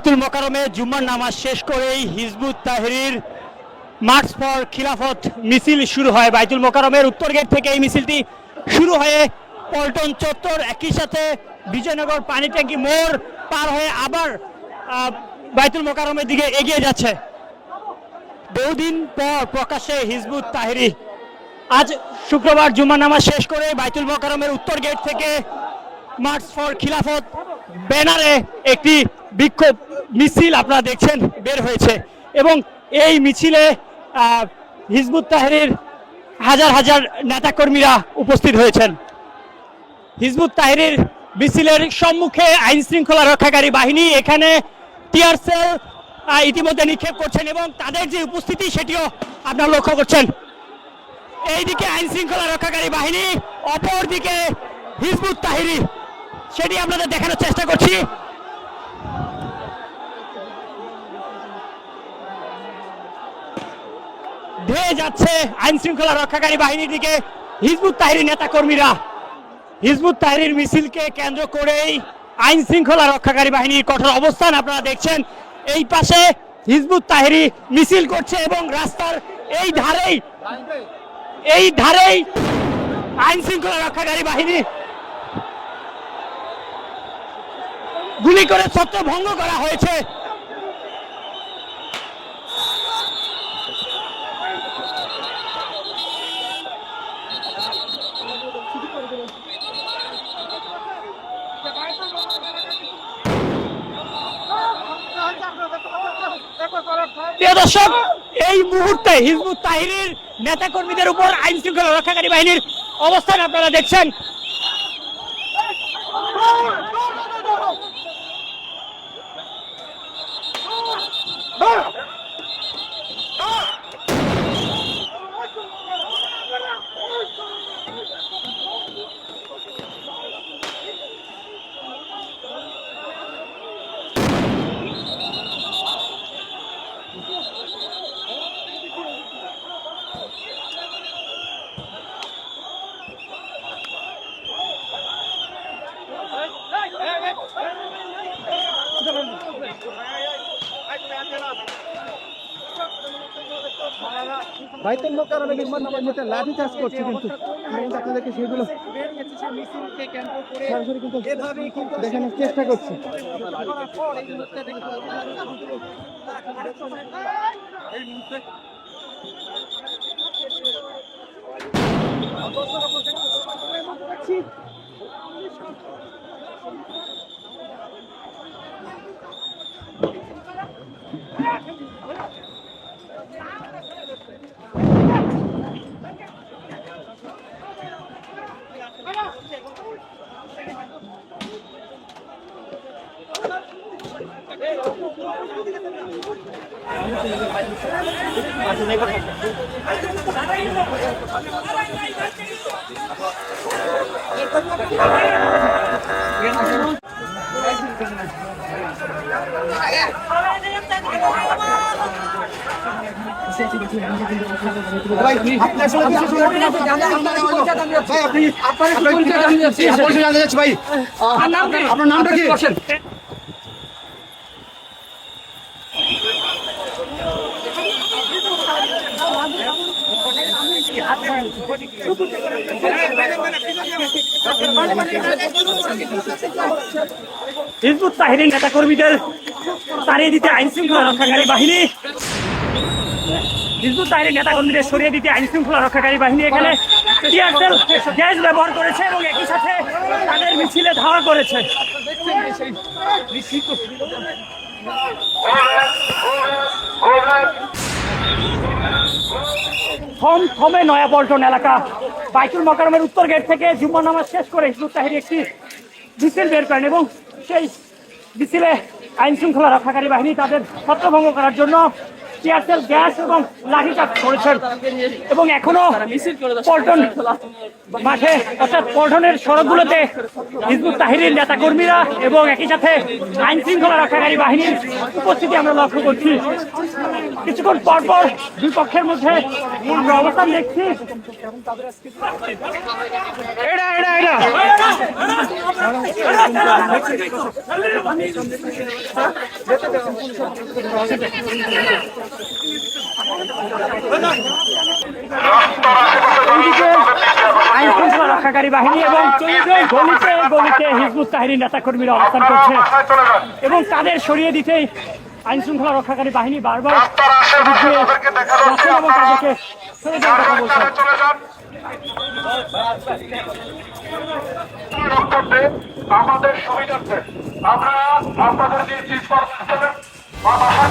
বাইতুল মোকারমে জুম্মার নামাজ শেষ করেই হিজবুত তাহরির মার্চ ফর খিলাফত মিছিল শুরু হয়। বাইতুল মোকারমের উত্তর গেট থেকে এই মিছিলটি শুরু হয়ে পল্টন চত্বর। একই সাথে বিজয়নগর পানি ট্যাঙ্কি মোড় পার হয়ে আবার বাইতুল মোকারমের দিকে এগিয়ে যাচ্ছে। বহুদিন পর প্রকাশ্যে হিজবুত তাহরি। আজ শুক্রবার জুম্মা নামাজ শেষ করে বাইতুল মোকারমের উত্তর গেট থেকে মার্চ ফর খিলাফত ব্যানারে একটি বিক্ষোভ মিছিল আপনারা দেখছেন, বের হয়েছে। এবং এই মিছিলে হিজবুত তাহরির হাজার হাজার নেতাকর্মীরা উপস্থিত হয়েছেন। হিজবুত তাহরির মিছিলের সম্মুখে আইন শৃঙ্খলা রক্ষাকারী বাহিনী এখানে টিয়ার সেল ইতিমধ্যে নিক্ষেপ করছেন এবং তাদের যে উপস্থিতি, সেটিও আপনারা লক্ষ্য করছেন। এইদিকে আইন শৃঙ্খলা রক্ষাকারী বাহিনী, অপরদিকে হিজবুত তাহিরি, সেটি আপনাদের দেখানোর চেষ্টা করছি। ধেয়ে যাচ্ছে আইন শৃঙ্খলা রক্ষাকারী বাহিনীর দিকে। হিজবুত তাহিরি নেতা কর্মীরা হিজবুত তাহরির মিছিলকে কেন্দ্র করেই আইন শৃঙ্খলা রক্ষাকারী বাহিনীর কঠোর অবস্থান আপনারা দেখছেন। এই পাশে হিজবুত তাহরি মিছিল করছে এবং রাস্তার এই ধারেই এই ধারেই আইন শৃঙ্খলা রক্ষাকারী বাহিনী গুলি করে ছত্র ভঙ্গ করা হয়েছে। প্রিয় দর্শক, এই মুহূর্তে হিজবুত তাহিরের নেতা কর্মীদের উপর আইন শৃঙ্খলা রক্ষাকারী বাহিনীর অবস্থান আপনারা দেখছেন। বাইতুল মোকাররমে নির্মাণ নামাজ যেটা লাঠি চাষ করছে কিন্তু আপনাদেরকে সেগুলো সরাসরি কিন্তু দেখানোর চেষ্টা করছি। ভাই আপনি আপনার নামটা কি? হিজবুত তাহিরের নেতা কর্মীদের তাড়িয়ে দিতে আইন শৃঙ্খলা রক্ষাকারী বাহিনী। হিজবুত তাহিরের নেতা কর্মীদের সরিয়ে দিতে আইন শৃঙ্খলা রক্ষাকারী বাহিনী এখানে গ্যাস ব্যবহার করেছে এবং একই সাথে তাদের মিছিলে ধাওয়া করেছে। থম থমে নয়াপল্টন এলাকা। বাইকুল মকারমের উত্তর গেট থেকে জুম্মা নামাজ শেষ করে হিজবুত তাহির একটি মিছিল বের করেন এবং সেই মিছিলে আইন শৃঙ্খলা রক্ষাকারী বাহিনী তাদের ছত্রভঙ্গ করার জন্য টিয়ারসেল গ্যাস এবং লাঠিচার্জ করেছেন। এবং এখনও পল্টন মাঠে, অর্থাৎ পল্টনের সড়কগুলোতে হিজবুত তাহিরের নেতাকর্মীরা এবং একই সাথে আইন শৃঙ্খলা রক্ষাকারী বাহিনীর উপস্থিতি আমরা লক্ষ্য করছি। কিছুক্ষণ পর পর দুই পক্ষের মধ্যে আমরা অবস্থান দেখছি। এটা এটা এটা। আইন শৃঙ্খলা রক্ষাকারী বাহিনী এবং গলিতে গলিতে হিজবুত তাহিনীর নেতাকর্মীরা অবস্থান করছে। এবং তাদের সরিয়ে দিতেই আইন শৃঙ্খলা রক্ষাকারী বাহিনী বারবার এবং তাদেরকে কথা আমাদের সুবিধার্থে আমরা আপনাদের যে চিজ পার্সেন্ট বা বাসা